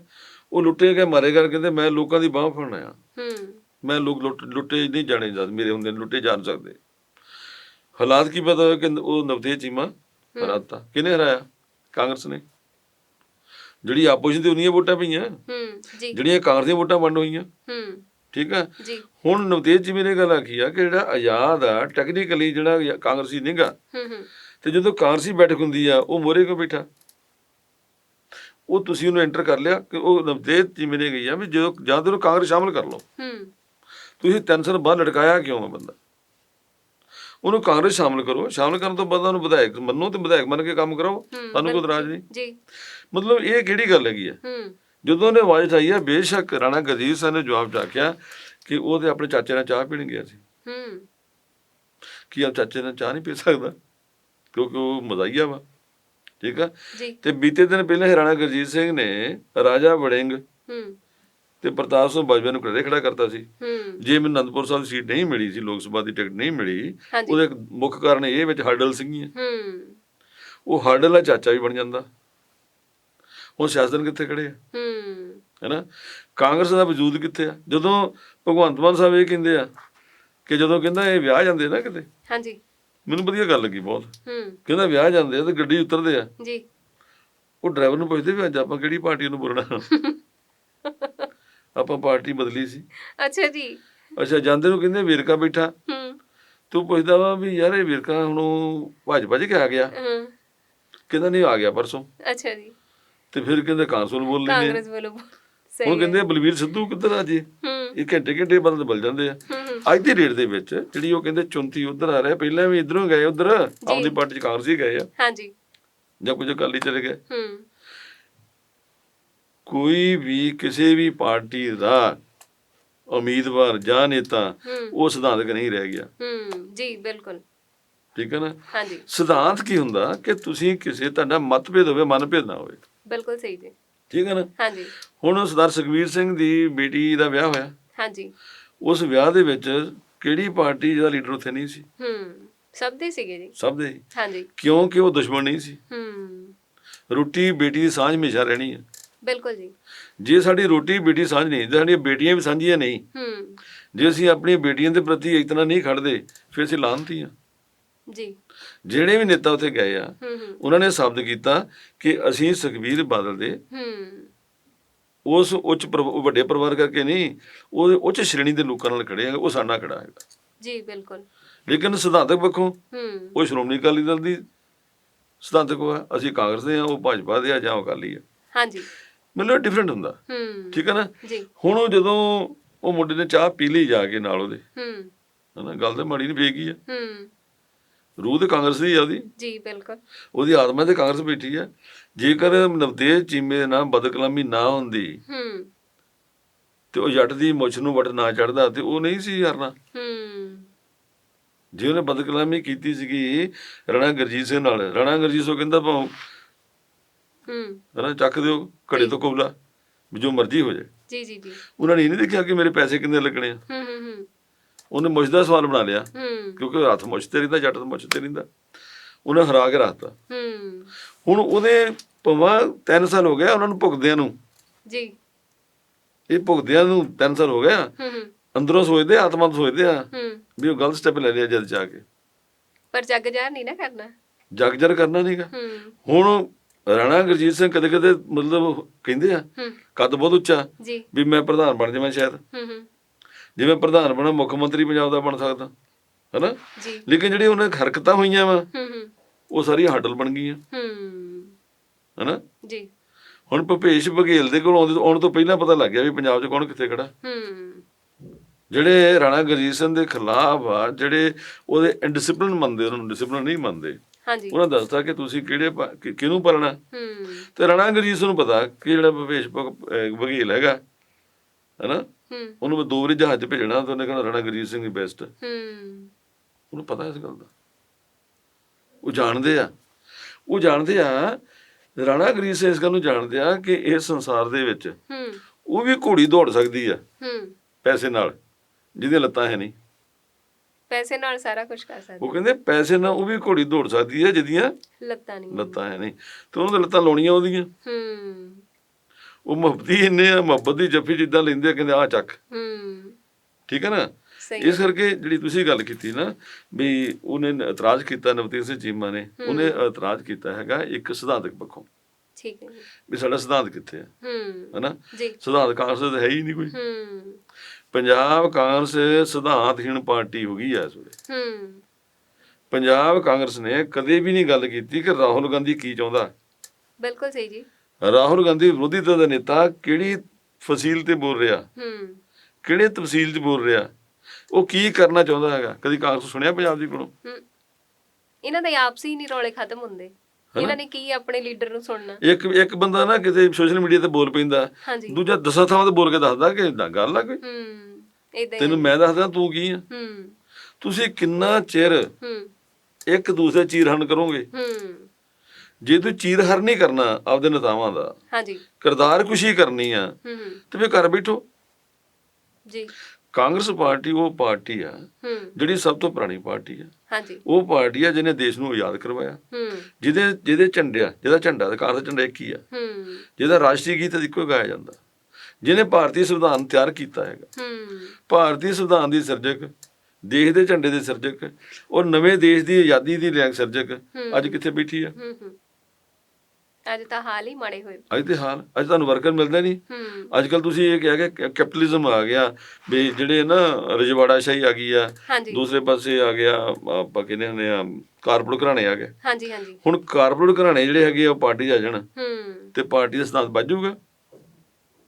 ਉਹ ਲੁੱਟੇ ਗਏ ਮਾਰੇ ਗਏ ਕਹਿੰਦੇ ਮੈਂ ਲੋਕਾਂ ਦੀ ਬਾਹ ਫੜਨਾ ਆ ਮੈਂ ਲੋਕ ਲੁੱਟ ਨਹੀਂ ਜਾਣੇ ਜਾਂਦੇ ਮੇਰੇ ਹੁੰਦੇ ਨੇ ਲੁੱਟੇ ਜਾਣ ਸਕਦੇ। ਹਾਲਾਤ ਕੀ ਪਤਾ ਕਿ ਉਹ ਨਵਤੇਜ ਚੀਮਾ ਹਰਾਤਾ। ਕਿਹਨੇ ਹਰਾਇਆ? ਕਾਂਗਰਸ ਨੇ। ਜਿਹੜੀ ਆਪੋਜੀਸ਼ਨ ਦੀ ਉਨੀਆਂ ਵੋਟਾਂ ਪਈਆਂ ਹੂੰ ਜੀ। ਜਿਹੜੀਆਂ ਕਾਂਗਰਸ ਦੀਆਂ ਵੋਟਾਂ ਵੰਡ ਹੋਈਆਂ। ਹੂੰ। ਠੀਕ ਜੀ। ਹੁਣ ਨਵਤੇਜ ਜੀ ਨੇ ਗੱਲ ਆਖੀ ਆ ਕਿ ਜਿਹੜਾ ਆਜ਼ਾਦ ਆ ਟੈਕਨੀਕਲੀ ਜਿਹੜਾ ਕਾਂਗਰਸੀ ਨਹੀਂਗਾ ਹੂੰ ਹੂੰ। ਤੇ ਜਦੋਂ ਕਾਂਗਰਸੀ ਬੈਠਕ ਹੁੰਦੀ ਆ ਉਹ ਮੋਰੇ ਕੋ ਬੈਠਾ? ਉਹ ਤੁਸੀਂ ਉਹਨੂੰ ਐਂਟਰ ਕਰ ਲਿਆ ਕਿ ਉਹ ਨਵਤੇਜ ਜੀ ਨੇ ਗਈ ਆ ਵੀ ਜਦੋਂ ਜਾਂ ਤਾਂ ਕਾਂਗਰਸ ਸ਼ਾਮਲ ਕਰ ਲਓ। ਹੂੰ। ਤੁਸੀਂ ਸਾਲ ਬਾਅਦ ਲਟਕਾਇਆ ਕਿਉਂ ਆ ਬੰਦਾ? ਉਹਨੂੰ ਕਾਂਗਰਸ ਸ਼ਾਮਲ ਕਰੋ। ਸ਼ਾਮਲ ਕਰਨ ਤੋਂ ਬਾਅਦ ਉਹਨੂੰ ਵਿਧਾਇਕ ਮੰਨੋ ਤੇ ਵਿਧਾਇਕ ਮੰਨ ਕੇ ਕੰਮ ਕਰਾਓ। ਹੂੰ, ਸਾਨੂੰ ਕੋਈ ਇਤਰਾਜ਼ ਨਹੀਂ। ਜੀ। ਮਤਲਬ ਇਹ ਕਿਹੜੀ ਗੱਲ ਹੈਗੀ ਆ? ਹੂੰ। ਜਦੋਂ ਉਹਨੇ ਆਵਾਜ਼ ਉਠਾਈ ਆ ਬੇਸ਼ੱਕ ਰਾਣਾ ਗਜੀਤ ਸਿੰਘ ਨੇ ਜਵਾਬ ਚਾਕਿਆ ਕਿ ਉਹ ਤੇ ਆਪਣੇ ਚਾਚੇ ਨਾਲ ਚਾਹ ਪੀਣ ਗਿਆ ਸੀ। ਹੂੰ। ਕੀ ਆ ਚਾਚੇ ਨਾਲ ਚਾਹ ਨਹੀਂ ਪੀ ਸਕਦਾ? ਕਿਉਂਕਿ ਉਹ ਮਜ਼ਾਈਆ ਵਾ ਠੀਕ ਆ? ਜੀ। ਤੇ ਬੀਤੇ ਦਿਨ ਪਹਿਲਾਂ ਹੀ ਰਾਣਾ ਗੁਰਜੀਤ ਸਿੰਘ ਨੇ ਰਾਜਾ ਵੜਿੰਗ ਹੂੰ। ਤੇ ਪ੍ਰਤਾਪ ਸਿੰਘ ਬਾਜਵਾ ਨੂੰ ਘਰੇ ਖੜਾ ਕਰਤਾ ਸੀ। ਹੂੰ। ਜੇ ਮੈਨੂੰ ਅਨੰਦਪੁਰ ਸਾਹਿਬ ਦੀ ਸੀਟ ਨਹੀਂ ਮਿਲੀ ਸੀ ਲੋਕ ਸਭਾ ਦੀ ਟਿਕਟ ਨਹੀਂ ਮਿਲੀ ਉਹਦੇ ਮੁੱਖ ਕਾਰਨ ਇਹ ਵਿੱਚ ਹਰਡਲ ਸੀਗੀਆਂ। ਹੂੰ। ਉਹ ਹਰਡਲ ਦਾ ਚਾਚਾ ਵੀ ਬਣ ਜਾਂਦਾ। ਹੁਣ ਸਿਆਸਤਨ ਕਿੱਥੇ ਖੜੇ ਆ? ਹੂੰ। ਹੈਨਾ? ਕਾਂਗਰਸ ਦਾ ਵਜੂਦ ਕਿੱਥੇ ਆ? ਜਦੋਂ ਭਗਵੰਤ ਮਾਨ ਸਾਹਿਬ ਇਹ ਕਹਿੰਦੇ ਆ ਕਿ ਜਦੋਂ ਕਹਿੰਦਾ ਇਹ ਵਿਆਹ ਜਾਂਦੇ ਨਾ ਕਿਤੇ ਹਾਂਜੀ। ਮੈਨੂੰ ਵਧੀਆ ਗੱਲ ਲੱਗੀ ਬਹੁਤ। ਹੂੰ। ਕਹਿੰਦਾ ਵਿਆਹ ਜਾਂਦੇ ਆ ਤੇ ਗੱਡੀ ਉਤਰਦੇ ਆ। ਜੀ। ਉਹ ਡਰਾਈਵਰ ਨੂੰ ਪੁੱਛਦੇ ਵੀ ਅੱਜ ਆਪਾਂ ਕਿਹੜੀ ਪਾਰਟੀ ਨੂੰ ਬੁਰਣਾ ਆਪਾਂ ਪਾਰਟੀ ਬਦਲੀ ਸੀ। ਅੱਛਾ ਜੀ। ਅੱਛਾ ਜਾਂਦੇ ਨੂੰ ਕਹਿੰਦੇ ਵੇਰਕਾ ਬੈਠਾ। ਹੂੰ। ਤੂੰ ਪੁੱਛਦਾ ਵਾ ਵੀ ਯਾਰ ਇਹ ਵੇਰਕਾ ਹੁਣ ਉਹ ਭੱਜ ਭੱਜ ਕੇ ਆ ਗਿਆ। ਹਾਂ। ਕਹਿੰਦਾ ਨਹੀਂ ਆ ਗਿਆ ਪਰਸੋਂ। ਅੱਛਾ ਜੀ। ਤੇ ਫਿਰ ਕਹਿੰਦੇ ਨੂੰ ਬੋਲ ਲੈਂਦੇ। ਕਾਂਗਰਸ ਵੱਲੋਂ ਹੁਣ। ਕਹਿੰਦੇ ਬਲਵੀਰ ਸਿੱਧੂ ਕਿੱਧਰ ਆ ਜੀ? ਇਹ ਘੰਟੇ ਘੰਟੇ ਬੰਦ ਬਲ ਜਾਂਦੇ ਆ। ਅੱਜ ਦੀ ਰੇਟ ਦੇ ਵਿੱਚ ਜਿਹੜੀ ਉਹ ਕਹਿੰਦੇ 34 ਉਧਰ ਆ ਰਿਹਾ ਪਹਿਲਾਂ ਵੀ ਇਧਰੋਂ ਗਏ ਉਧਰ ਆਪਣੀ ਪਾਰਟੀ ਚ ਕਾਂਗਰਸੀ ਗਏ ਆ। ਹਾਂਜੀ। ਜਾਂ ਕੁਝ ਅਕਾਲੀ ਚਲੇ ਗਏ। ਹੂੰ। ਕੋਈ ਵੀ ਕਿਸੇ ਵੀ ਪਾਰਟੀ ਦਾ ਉਮੀਦਵਾਰ ਜਾਂ ਨੇਤਾ ਉਹ ਸਿਧਾਂਤਕ ਨਹੀਂ ਰਹਿ ਗਿਆ। ਹੂੰ ਜੀ ਬਿਲਕੁਲ। ਠੀਕ ਹੈ ਨਾ? ਹਾਂਜੀ। ਸਿਧਾਂਤ ਕੀ ਹੁੰਦਾ ਕਿ ਤੁਸੀਂ ਕਿਸੇ ਤੁਹਾਡਾ ਮਤਭੇਦ ਹੋਵੇ ਮਨਭੇਦ ਨਾ ਹੋਵੇ। ਬਿਲਕੁਲ ਸਹੀ ਜੀ। ਠੀਕ ਹੈ ਨਾ? ਹਾਂਜੀ। ਹੁਣ ਸਰਦਾਰ ਸੁਖਬੀਰ ਸਿੰਘ ਦੀ ਬੇਟੀ ਦਾ ਵਿਆਹ ਹੋਇਆ। ਹਾਂਜੀ। ਉਸ ਵਿਆਹ ਦੇ ਵਿੱਚ ਕਿਹੜੀ ਪਾਰਟੀ ਦਾ ਲੀਡਰ ਉੱਥੇ ਨਹੀਂ ਸੀ? ਹੂੰ ਸਭ ਦੇ ਸੀਗੇ ਜੀ। ਸਭ ਦੇ। ਹਾਂਜੀ। ਕਿਉਂਕਿ ਉਹ ਦੁਸ਼ਮਣ ਨਹੀਂ ਸੀ। ਹੂੰ। ਰੋਟੀ ਬੇਟੀ ਦੀ ਸਾਂਝ ਹਮੇਸ਼ਾ ਰਹਿਣੀ ਹੈ ਬਿਲਕੁਲ ਜੀ। ਜੇ ਸਾਡੀ ਰੋਟੀ ਬੇਟੀ ਸਾਂਝ ਨਹੀਂ ਜੇ ਸਾਡੀਆਂ ਬੇਟੀਆਂ ਵੀ ਸਾਂਝੀਆਂ ਨਹੀਂ। ਹੂੰ। ਜੇ ਅਸੀਂ ਆਪਣੀਆਂ ਬੇਟੀਆਂ ਦੇ ਪ੍ਰਤੀ ਇਤਨਾ ਨਹੀਂ ਖੜਦੇ ਫਿਰ ਅਸੀਂ ਲਾਂਤੀ ਆ। ਜੀ। ਜਿਹੜੇ ਵੀ ਨੇਤਾ ਉੱਥੇ ਗਏ ਆ ਉਹਨਾਂ ਨੇ ਸ਼ਬਦ ਕੀਤਾ ਕਿ ਅਸੀਂ ਸੁਖਬੀਰ ਬਾਦਲ ਦੇ ਹੂੰ। ਉਸ ਉੱਚ ਵੱਡੇ ਪਰਿਵਾਰ ਕਰਕੇ ਨਹੀਂ ਉਹ ਉੱਚ ਸ਼੍ਰੇਣੀ ਦੇ ਲੋਕਾਂ ਨਾਲ ਖੜੇ ਆ ਉਹ ਸਾਡਾ ਖੜਾ ਹੈਗਾ। ਜੀ ਬਿਲਕੁਲ। ਲੇਕਿਨ ਸਿਧਾਂਤਕ ਪੱਖੋਂ ਹੂੰ। ਉਹ ਸ਼੍ਰੋਮਣੀ ਅਕਾਲੀ ਦਲ ਦੀ ਸਿਧਾਂਤਕ ਉਹ ਹੈ ਅਸੀਂ ਕਾਂਗਰਸ ਦੇ ਆ ਉਹ ਭਾਜਪਾ ਦੇ ਆ ਜਾਂ ਅਕਾਲੀ ਆ। ਹਾਂਜੀ। ਮੈਨੂੰ ਡਿਫਰੈਂਟ ਹੁੰਦਾ। ਹੂੰ। ਠੀਕ ਹੈ ਨਾ? ਜੀ। ਹੁਣ ਉਹ ਜਦੋਂ ਉਹ ਮੁੰਡੇ ਨੇ ਚਾਹ ਪੀ ਲਈ ਜਾ ਕੇ ਨਾਲ ਉਹਦੇ ਹੂੰ। ਹਨਾ ਗੱਲ ਤੇ ਮਾੜੀ ਨਹੀਂ ਫੇਕੀ ਆ। ਹੂੰ। ਰੂਹ ਤੇ ਕਾਂਗਰਸ ਦੀ ਆ ਉਹਦੀ। ਜੀ ਬਿਲਕੁਲ। ਉਹਦੀ ਆਤਮਾ ਤੇ ਕਾਂਗਰਸ ਬੈਠੀ ਆ। ਜੇਕਰ ਨਵਤੇਜ ਚੀਮੇ ਦੇ ਨਾਲ ਬਦਕਲਾਮੀ ਨਾ ਹੁੰਦੀ ਹੂੰ। ਤੇ ਉਹ ਜੱਟ ਦੀ ਮੁੱਛ ਨੂੰ ਵਟ ਨਾ ਚੜਦਾ ਤੇ ਉਹ ਨਹੀਂ ਸੀ ਹਾਰਨਾ। ਹੂੰ। ਜੇ ਉਹਨੇ ਬਦਕਲਾਮੀ ਕੀਤੀ ਸੀਗੀ ਰਣਾ ਗਰਜੀਤ ਸਿੰਘ ਨਾਲ ਰਣਾ ਗਰਜੀਤ ਸਿੰਘ ਕਹਿੰਦਾ ਭਾਵੇਂ ਹੂੰ। ਹਨਾ ਚੱਕ ਦਿਓ ਘੜੇ ਤੋਂ ਕੋਬਲਾ ਜੋ ਮਰਜ਼ੀ ਹੋ ਜਾਏ। ਜੀ ਜੀ ਜੀ। ਉਹਨਾਂ ਨੇ ਇਹ ਨਹੀਂ ਦੇਖਿਆ ਕਿ ਮੇਰੇ ਪੈਸੇ ਕਿੰਨੇ ਲੱਗਣੇ ਆ? ਹੂੰ ਹੂੰ ਹੂੰ। ਉਹਨੇ ਮੁੱਛ ਦਾ ਸਵਾਲ ਬਣਾ ਲਿਆ। ਕਿਉਂਕਿ ਹੱਥ ਮੁੱਛ ਤੇ ਰਹਿੰਦਾ ਜੱਟ ਮੁੱਛ ਤੇ ਰਹਿੰਦਾ। ਉਹਨੇ ਹਰਾ ਕੇ ਰੱਖਤਾ। ਹੁਣ ਉਹਦੇ ਭਵਾ 3 ਸਾਲ ਹੋ ਗਿਆ ਉਹਨਾਂ ਨੂੰ ਭੁਗਤਦਿਆਂ ਨੂੰ। ਜੀ। ਇਹ ਭੁਗਤਦਿਆਂ ਨੂੰ 3 ਸਾਲ ਹੋ ਗਿਆ। ਅੰਦਰੋਂ ਸੋਚਦੇ ਆ, ਆਤਮਾ ਤੋਂ ਸੋਚਦੇ ਆ ਵੀ ਉਹ ਗਲਤ ਸਟੈਪ ਲੈ ਲਿਆ ਜਦ ਜਾ ਕੇ। ਪਰ ਜੱਗ ਜਾਰ ਨਹੀਂ ਨਾ ਕਰਨਾ। ਜਗ ਜਰ ਕਰਨਾ ਨਹੀਂਗਾ ਹੁਣ ਰਾਣਾ ਗੁਰਜੀਤ ਸਿੰਘ ਕਦੇ ਕਦੇ ਮਤਲਬ ਕਹਿੰਦੇ ਆ ਕੱਦ ਬਹੁਤ ਉੱਚਾ। ਵੀ ਮੈਂ ਪ੍ਰਧਾਨ ਬਣ ਜਾਵਾਂ ਸ਼ਾਇਦ। ਹੂੰ ਹੂੰ। ਜਿਵੇਂ ਪ੍ਰਧਾਨ ਬਣਾ ਮੁੱਖ ਮੰਤਰੀ ਪੰਜਾਬ ਦਾ ਬਣ ਸਕਦਾ ਹੈਨਾ? ਜੀ। ਲੇਕਿਨ ਜਿਹੜੀ ਉਹਨਾਂ ਹਰਕਤਾਂ ਹੋਈਆਂ ਵਾ ਹੂੰ ਹੂੰ। ਉਹ ਸਾਰੀਆਂ ਹੱਡਲ ਬਣ ਗਈਆਂ। ਹੂੰ। ਹੈਨਾ? ਜੀ। ਹੁਣ ਭੁਪੇਸ਼ ਬਘੇਲ ਦੇ ਕੋਲ ਆਉਂਦੇ ਆਉਣ ਤੋਂ ਪਹਿਲਾਂ ਪਤਾ ਲੱਗ ਗਿਆ ਵੀ ਪੰਜਾਬ 'ਚ ਕੌਣ ਕਿੱਥੇ ਖੜਾ। ਹੂੰ। ਜਿਹੜੇ ਰਾਣਾ ਗੁਰਜੀਤ ਸਿੰਘ ਦੇ ਖਿਲਾਫ ਆ ਜਿਹੜੇ ਉਹਦੇ ਇਨਡਿਸਪਲਿਨ ਮੰਨਦੇ ਉਹਨਾਂ ਨੂੰ ਡਿਸਪਲਿਨ ਨਹੀਂ ਮੰਨਦੇ। ਹਾਂਜੀ। ਉਹਨਾਂ ਦੱਸਤਾ ਕਿ ਤੁਸੀਂ ਕਿਹੜੇ ਕਿਹਨੂੰ ਪਾਲਣਾ? ਹੂੰ। ਤੇ ਰਾਣਾ ਗੁਰਜੀਤ ਸਿੰਘ ਨੂੰ ਪਤਾ ਕਿ ਜਿਹੜਾ ਭੁਪੇਸ਼ ਬਘੇਲ ਹੈਗਾ ਹੈਨਾ? ਉਹਨੂੰ ਮੈਂ ਦੋ ਵਾਰੀ ਜਹਾਜ਼ 'ਚ ਭੇਜਣਾ ਤਾਂ ਉਹਨੇ ਕਹਿਣਾ ਰਾਣਾ ਗੁਰਜੀਤ ਸਿੰਘ ਦੀ ਬੈਸਟ ਹੂੰ। ਉਹਨੂੰ ਪਤਾ ਇਸ ਗੱਲ ਦਾ। ਉਹ ਜਾਣਦੇ ਆ। ਉਹ ਜਾਣਦੇ ਆ ਰਾਣਾ ਗੁਰਜੀਤ ਸਿੰਘ ਇਸ ਗੱਲ ਨੂੰ ਜਾਣਦੇ ਆ ਕਿ ਇਸ ਸੰਸਾਰ ਦੇ ਵਿੱਚ ਹੂੰ। ਉਹ ਵੀ ਘੋੜੀ ਦੌੜ ਸਕਦੀ ਆ। ਹੂੰ। ਪੈਸੇ ਨਾਲ। ਜਿਹਦੀਆਂ ਲੱਤਾਂ ਹੈ ਨਹੀਂ। ਪੈਸੇ ਨਾਲ ਸਾਰਾ ਕੁਝ ਕਰ ਸਕਦੇ। ਉਹ ਕਹਿੰਦੇ ਪੈਸੇ ਨਾਲ ਉਹ ਵੀ ਘੋੜੀ ਦੌੜ ਸਕਦੀ ਹੈ ਜਿਹਦੀਆਂ ਲੱਤਾਂ ਨਹੀਂ। ਲੱਤਾਂ ਹੈ ਨਹੀਂ। ਤੇ ਉਹਨੂੰ ਤਾਂ ਲੱਤਾਂ ਲਾਉਣੀਆਂ ਉਹਦੀਆਂ। ਹੂੰ। ਉਹ ਮੁਹੱਬਤੀ ਇੰਨੇ ਆ ਮੁਹੱਬਤ ਦੀ ਜੱਫੀ ਜਿੱਦਾਂ ਲੈਂਦੇ ਆ ਕਹਿੰਦੇ ਆ ਚੱਕ। ਹੂੰ। ਠੀਕ ਹੈ ਨਾ? ਇਸ ਕਰਕੇ ਜਿਹੜੀ ਤੁਸੀਂ ਗੱਲ ਕੀਤੀ ਨਾ ਵੀ ਉਹਨੇ ਇਤਰਾਜ਼ ਕੀਤਾ ਨਵਤੇਜ ਸਿੰਘ ਚੀਮਾ ਨੇ ਉਹਨੇ ਇਤਰਾਜ਼ ਕੀਤਾ ਹੈਗਾ ਇੱਕ ਸਿਧਾਂਤਕ ਪੱਖੋਂ। ਠੀਕ ਹੈ। ਵੀ ਸਾਡਾ ਸਿਧਾਂਤ ਕਿੱਥੇ ਹੈ ਹੂੰ। ਹਨਾ? ਸਿਧਾਂਤ ਕਾਂਗਰਸ ਦਾ ਹੈ ਹੀ ਨਹੀਂ ਕੋਈ। ਹੂੰ। ਪੰਜਾਬ ਕਾਂਗਰਸ ਸਿਧਾਂਤਹੀਣ ਪਾਰਟੀ ਹੋ ਗਈ ਹੈ ਇਸ ਵੇਲੇ। ਹੂੰ। ਪੰਜਾਬ ਕਾਂਗਰਸ ਨੇ ਕਦੇ ਵੀ ਨਹੀਂ ਗੱਲ ਕੀਤੀ ਕਿ ਰਾਹੁਲ ਗਾਂਧੀ ਕੀ ਚਾਹੁੰਦਾ। ਬਿਲਕੁਲ ਸਹੀ ਜੀ। ਰਾਹੁਲ ਗਾਂਧੀ ਵਿਰੋਧੀ ਦਲ ਦਾ ਨੇਤਾ ਕਿਹੜੀ ਫਸੀਲ ਤੇ ਬੋਲ ਰਿਹਾ? ਹੂੰ। ਕਿਹੜੇ ਤਫਸੀਲ 'ਚ ਬੋਲ ਰਿਹਾ? ਉਹ ਕੀ ਕਰਨਾ ਚਾਹੁੰਦਾ ਹੈਗਾ? ਕਦੀ ਕਾਂਗਰਸ ਸੁਣਿਆ ਪੰਜਾਬ ਦੀ ਕੋਲੋਂ? ਹੂੰ। ਇਹਨਾਂ ਦੇ ਆਪਸੀ ਨਹੀਂ ਰੌਲੇ ਖਤਮ ਹੁੰਦੇ। ਇਹਨਾਂ ਨੇ ਕੀ ਆਪਣੇ ਲੀਡਰ ਨੂੰ ਸੁਣਨਾ? ਇੱਕ ਇੱਕ ਬੰਦਾ ਨਾ ਕਿਤੇ ਸੋਸ਼ਲ ਮੀਡੀਆ ਤੇ ਬੋਲ ਪੈਂਦਾ। ਦੂਜਾ ਦਸਾਂ ਥਾਵਾਂ ਤੇ ਬੋਲ ਕੇ ਦੱਸਦਾ ਕਿ ਇਦਾਂ ਗੱਲ ਆ ਕੋਈ। ਹੂੰ। ਇਦਾਂ ਤੈਨੂੰ ਮੈਂ ਦੱਸਦਾ ਤੂੰ ਕੀ ਆ? ਹੂੰ। ਤੁਸੀਂ ਕਿੰਨਾ ਚਿਰ ਹੂੰ। ਇੱਕ ਦੂਸਰੇ ਚੀਰਹਰਨ ਕਰੋਗੇ? ਹੂੰ। ਜੇ ਤੂੰ ਚੀਰਹਰ ਨਹੀਂ ਕਰਨਾ ਆਪਦੇ ਨੇਤਾਵਾਂ ਦਾ ਹਾਂਜੀ। ਕਿਰਦਾਰ ਕੁਸ਼ੀ ਕਰਨੀ ਆ ਤੇ ਫੇਰ ਘਰ ਬੈਠੋ। ਜੀ। ਕਾਂਗਰਸ ਪਾਰਟੀ ਉਹ ਪਾਰਟੀ ਆ ਜਿਹੜੀ ਸਭ ਤੋਂ ਪੁਰਾਣੀ ਪਾਰਟੀ ਆ। ਹਾਂਜੀ। ਉਹ ਪਾਰਟੀ ਆ ਜਿਹਨੇ ਦੇਸ਼ ਨੂੰ ਆਜ਼ਾਦ ਕਰਵਾਇਆ। ਹੂੰ। ਜਿਹਦੇ ਜਿਹਦੇ ਝੰਡੇ ਆ ਜਿਹਦਾ ਝੰਡਾ ਤੇ ਦਾ ਝੰਡਾ ਇੱਕ ਹੀ ਆ। ਹੂੰ। ਜਿਹਦਾ ਰਾਸ਼ਟਰੀ ਗੀਤ ਇੱਕੋ ਗਾਇਆ ਜਾਂਦਾ। ਜਿਹਨੇ ਭਾਰਤੀ ਸੰਵਿਧਾਨ ਤਿਆਰ ਕੀਤਾ ਹੈਗਾ। ਹੂੰ। ਭਾਰਤੀ ਸੰਵਿਧਾਨ ਦੀ ਸਿਰਜਕ ਦੇਸ਼ ਦੇ ਝੰਡੇ ਦੇ ਸਿਰਜਕ ਔਰ ਨਵੇਂ ਦੇਸ਼ ਦੀ ਆਜ਼ਾਦੀ ਦੀ ਲੈਂਗ ਸਿਰਜਕ ਅੱਜ ਕਿੱਥੇ ਬੈਠੀ ਆ? ਹੂੰ ਹੂੰ। ਅੱਜ ਤਾਂ ਹਾਲ ਹੀ ਮਾੜੇ ਹੋਏ। ਅੱਜ ਦੇ ਹਾਲ ਅੱਜ ਤੁਹਾਨੂੰ ਵਰਕਰ ਮਿਲਦਾ ਨਹੀਂ? ਹੂੰ। ਅੱਜ ਕੱਲ ਤੁਸੀਂ ਇਹ ਕਿਹਾ ਕਿ ਕੈਪੀਟਲਿਜ਼ਮ ਆ ਗਿਆ ਵੀ ਜਿਹੜੇ ਨਾ ਰਜਵਾੜਾ ਸ਼ਾਹੀ ਆ ਗਈ ਆ ਦੂਸਰੇ ਪਾਸੇ ਆ ਗਿਆ ਆਪਾਂ ਕਹਿੰਦੇ ਹੁੰਦੇ ਆ ਕਾਰਪੋਰੇਟ ਘਰਾਣੇ ਆ ਗਏ। ਹਾਂਜੀ ਹਾਂਜੀ। ਹੁਣ ਕਾਰਪੋਰੇਟ ਘਰਾਣੇ ਜਿਹੜੇ ਹੈਗੇ ਆ ਉਹ ਪਾਰਟੀ ਆ ਜਾਣ। ਹੂੰ। ਤੇ ਪਾਰਟੀ ਦਾ ਸਿਧਾਂਤ ਵੱਜੂਗਾ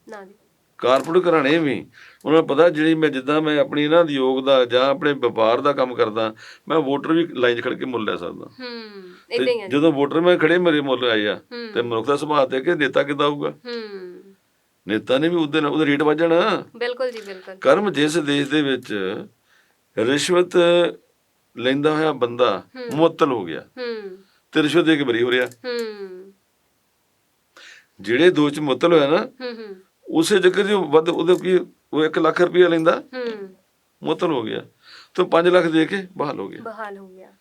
ਨਾ ਜੀ। ਕਾਰਪੋਰੇਟ ਘਰਾਣੇ ਵੀ ਉਹਨਾਂ ਨੂੰ ਪਤਾ ਜਿਹੜੀ ਮੈਂ ਜਿੱਦਾਂ ਮੈਂ ਆਪਣੀ ਇਹਨਾਂ ਉਦਯੋਗ ਦਾ ਜਾਂ ਆਪਣੇ ਵਪਾਰ ਦਾ ਕੰਮ ਕਰਦਾ ਮੈਂ ਵੋਟਰ ਵੀ ਲਾਈਨ 'ਚ ਖੜ ਕੇ ਮੁੱਲ ਲੈ ਸਕਦਾ। ਹੂੰ ਇਦਾਂ ਹੀ ਜਦੋਂ ਵੋਟਰ ਮੈਂ ਖੜੇ ਮੇਰੇ ਮੁੱਲ ਆਏ ਆ ਤੇ ਮਨੁੱਖ ਦਾ ਸੁਭਾਅ ਤੇ ਕਿ ਨੇਤਾ ਕਿੱਦਾਂ ਆਊਗਾ? ਹੂੰ। ਨੇਤਾ ਨੇ ਵੀ ਉਹਦੇ ਨਾਲ ਉਹਦਾ ਰੇਟ ਵੱਜਣਾ ਬਿਲਕੁਲ ਜੀ ਬਿਲਕੁਲ। ਕਰਮ ਜਿਸ ਦੇਸ਼ ਦੇ ਵਿੱਚ ਰਿਸ਼ਵਤ ਲੈਂਦਾ ਹੋਇਆ ਬੰਦਾ ਮੁਅੱਤਲ ਹੋ ਗਿਆ। ਹੂੰ। ਤੇ ਰਿਸ਼ਵਤ ਦੇ ਕੇ ਬਰੀ ਹੋ ਰਿਹਾ। ਹੂੰ। ਜਿਹੜੇ ਦੋ ਚ ਮੁਅੱਤਲ ਹੋਇਆ ਨਾ ਹੂੰ ਹੂੰ। ਉਸੇ ਜਗ੍ਹਾ ਜੋ ਵੱਧ ਉਹਦੇ ਕੀ ਉਹ 1 ਲੱਖ ਰੁਪਇਆ ਲੈਂਦਾ ਹੂੰ। ਮੁਅੱਤਲ ਹੋ ਗਿਆ। ਤੇ 5 ਲੱਖ ਦੇ ਕੇ ਬਹਾਲ ਹੋ ਗਿਆ। ਬਹਾਲ ਹੋ ਗਿਆ।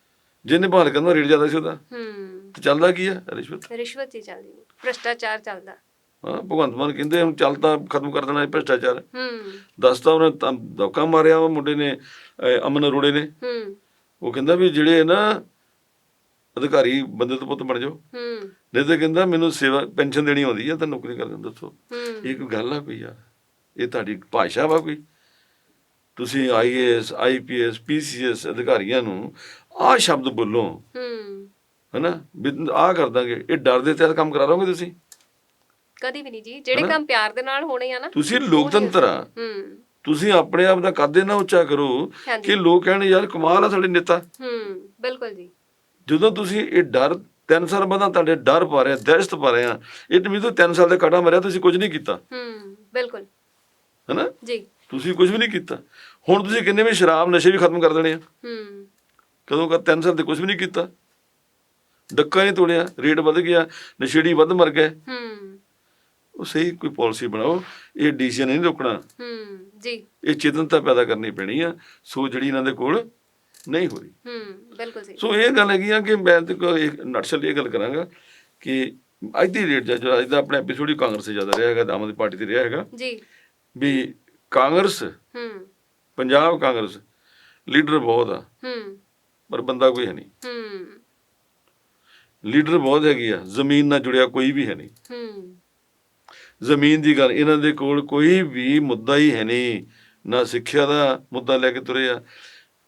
ਜਿਹਨੇ ਬਹਾਲ ਕਰਨਾ ਰੇਟ ਜ਼ਿਆਦਾ ਸੀ ਉਹਦਾ। ਹੂੰ। ਤੇ ਚੱਲਦਾ ਕੀ ਆ? ਰਿਸ਼ਵਤ। ਰਿਸ਼ਵਤ ਹੀ ਚੱਲਦੀ ਹੈ ਭ੍ਰਸ਼ਟਾਚਾਰ ਚੱਲਦਾ। ਹਾਂ ਭਗਵੰਤ ਮਾਨ ਕਹਿੰਦੇ ਹੁਣ ਚੱਲਦਾ ਖਤਮ ਕਰ ਦੇਣਾ ਇਹ ਭ੍ਰਿਸ਼ਟਾਚਾਰ। ਹੂੰ। ਦੱਸਤਾ ਉਹਨੇ ਧੋਖਾ ਮਾਰਿਆ ਉਹ ਮੁੰਡੇ ਨੇ ਅਮਨ ਅਰੋੜੇ ਨੇ। ਹੂੰ। ਉਹ ਕਹਿੰਦਾ ਵੀ ਜਿਹੜੇ ਨਾ ਅਧਿਕਾਰੀ ਬੰਦੇ ਤੋਂ ਪੁੱਤ ਬਣ ਜਾਓ। ਹੂੰ। ਨਹੀਂ ਤੇ ਕਹਿੰਦਾ ਮੈਨੂੰ ਸੇਵਾ ਪੈਨਸ਼ਨ ਦੇਣੀ ਆਉਂਦੀ ਆ ਤਾਂ ਨੌਕਰੀ ਕਰਦੇ ਦੱਸੋ। ਹੂੰ। ਇਹ ਕੋਈ ਗੱਲ ਆ ਕੋਈ ਯਾਰ। ਇਹ ਤੁਹਾਡੀ ਭਾਸ਼ਾ ਵਾ ਕੋਈ? ਤੁਸੀਂ ਆਈਏਐਸ ਆਈਪੀਐਸ ਪੀਸੀਐਸ ਅਧਿਕਾਰੀਆਂ ਨੂੰ ਆਹ ਸ਼ਬਦ ਬੋਲੋ। ਹੂੰ। ਹਨਾ? ਆਹ ਕਰ ਦਾਂਗੇ। ਇਹ ਡਰ ਦੇ ਤਹਿਤ ਕੰਮ ਕਰਾ ਰਹੋਗੇ ਤੁਸੀਂ? ਕਦੀ ਵੀ ਨਹੀਂ ਜੀ। ਜਿਹੜੇ? ਕੰਮ ਪਿਆਰ ਦੇ ਨਾਲ ਹੋਣੇ ਆ ਨਾ ਤੁਸੀਂ ਲੋਕਤੰਤਰ ਆ। ਹੂੰ। ਤੁਸੀਂ ਆਪਣੇ ਆਪ ਦਾ ਕੱਦ ਨਾ ਉੱਚਾ ਕਰੋ ਕਿ ਲੋਕ ਕਹਿਣ ਯਾਰ ਕਮਾਲ ਆ ਸਾਡੇ ਨੇਤਾ। ਹੂੰ ਬਿਲਕੁਲ ਜੀ। ਜਦੋਂ ਤੁਸੀਂ ਇਹ ਡਰ ਤਿੰਨ ਸਾਲ ਬਾਅਦ ਤੁਹਾਡੇ ਡਰ ਪਾ ਰਹੇ ਆ ਦਹਿਸ਼ਤ ਪਾ ਰਹੇ ਆ ਇਹ ਤੇ ਤੋਂ ਤਿੰਨ ਸਾਲ ਦੇ ਕਾਟਾ ਮਰਿਆ ਤੁਸੀਂ ਕੁਝ ਨਹੀਂ ਕੀਤਾ। ਹੂੰ ਬਿਲਕੁਲ। ਹਨਾ? ਜੀ। ਤੁਸੀਂ ਕੁਝ ਵੀ ਨਹੀਂ ਕੀਤਾ। ਹੁਣ ਤੁਸੀਂ ਕਿੰਨੇ ਵੀ ਸ਼ਰਾਬ ਨਸ਼ੇ ਵੀ ਖਤਮ ਕਰ ਦੇਣੇ ਆ। ਹੂੰ। ਕਦੋਂ ਕਰ ਤਿੰਨ ਸਾਲ ਤੇ ਕੁਝ ਵੀ ਨਹੀਂ ਕੀਤਾ। ਡੱਕਾ ਨਹੀਂ ਤੋੜਿਆ ਰੇਟ ਵੱਧ ਗਿਆ ਨਸ਼ੇੜੀ ਵੱਧ ਮਰ ਗਏ। ਹੂੰ। ਉਹ ਸਹੀ ਕੋਈ ਪਾਲਿਸੀ ਬਣਾਓ ਇਹ ਡੀਸੀਆਂ ਨਹੀਂ ਰੋਕਣਾ। ਹੂੰ ਜੀ। ਇਹ ਚੇਤਨਤਾ ਪੈਦਾ ਕਰਨੀ ਪੈਣੀ ਆ ਸੋ ਜਿਹੜੀ ਇਹਨਾਂ ਦੇ ਕੋਲ ਨਹੀਂ ਹੋ ਰਹੀ। ਹੂੰ ਬਿਲਕੁਲ ਜੀ ਸੋ ਇਹ ਗੱਲ ਹੈਗੀ ਆ ਕਿ ਮੈਂ ਤੇ ਨਟਸ਼ਲ ਇਹ ਗੱਲ ਕਰਾਂਗਾ ਕਿ ਅੱਜ ਦੀ ਰੇਟ ਜੋ ਅੱਜ ਦਾ ਆਪਣਾ ਐਪੀਸੋਡ ਹੀ ਕਾਂਗਰਸ ਤੇ ਜ਼ਿਆਦਾ ਰਿਹਾ ਹੈਗਾ ਆਮ ਆਦਮੀ ਪਾਰਟੀ ਤੇ ਰਿਹਾ ਹੈਗਾ। ਜੀ। ਵੀ ਕਾਂਗਰਸ ਹੂੰ। ਪੰਜਾਬ ਕਾਂਗਰਸ ਲੀਡਰ ਬਹੁਤ ਆ। ਹੂੰ। ਪਰ ਬੰਦਾ ਕੋਈ ਹੈ ਨਹੀਂ। ਹੂੰ। ਲੀਡਰ ਬਹੁਤ ਹੈਗੀ ਆ ਜ਼ਮੀਨ ਨਾਲ ਜੁੜਿਆ ਕੋਈ ਵੀ ਹੈ ਨਹੀਂ। ਹੂੰ। ਜ਼ਮੀਨ ਦੀ ਗੱਲ ਇਹਨਾਂ ਦੇ ਕੋਲ ਕੋਈ ਵੀ ਮੁੱਦਾ ਹੀ ਹੈ ਨਹੀਂ। ਨਾ ਸਿੱਖਿਆ ਦਾ ਮੁੱਦਾ ਲੈ ਕੇ ਤੁਰੇ ਆ।